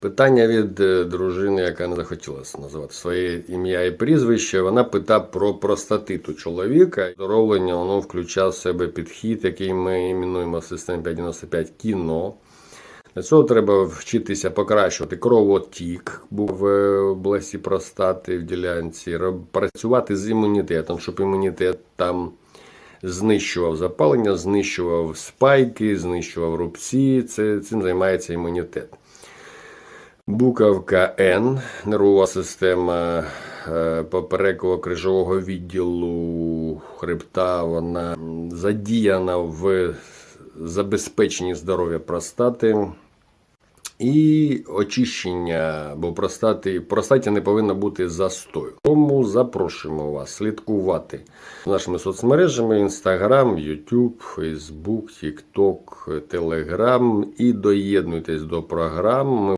Питання від е, дружини, яка не захотіла називати своє ім'я і прізвище. Вона пита про простатит у чоловіка. Здоровлення воно включає в себе підхід, який ми іменуємо в системі 595 кіно. Для цього треба вчитися покращувати кровотік в області простати в ділянці, працювати з імунітетом, щоб імунітет там знищував запалення, знищував спайки, знищував рубці. Це, цим займається імунітет. Буковка Н, нервова система е, попереково крижового відділу хребта, вона задіяна в забезпеченні здоров'я простати. І очищення, бо простати, простаті не повинно бути застою. Тому запрошуємо вас слідкувати нашими соцмережами: Instagram, YouTube, Facebook, TikTok, Telegram і доєднуйтесь до програм. Ми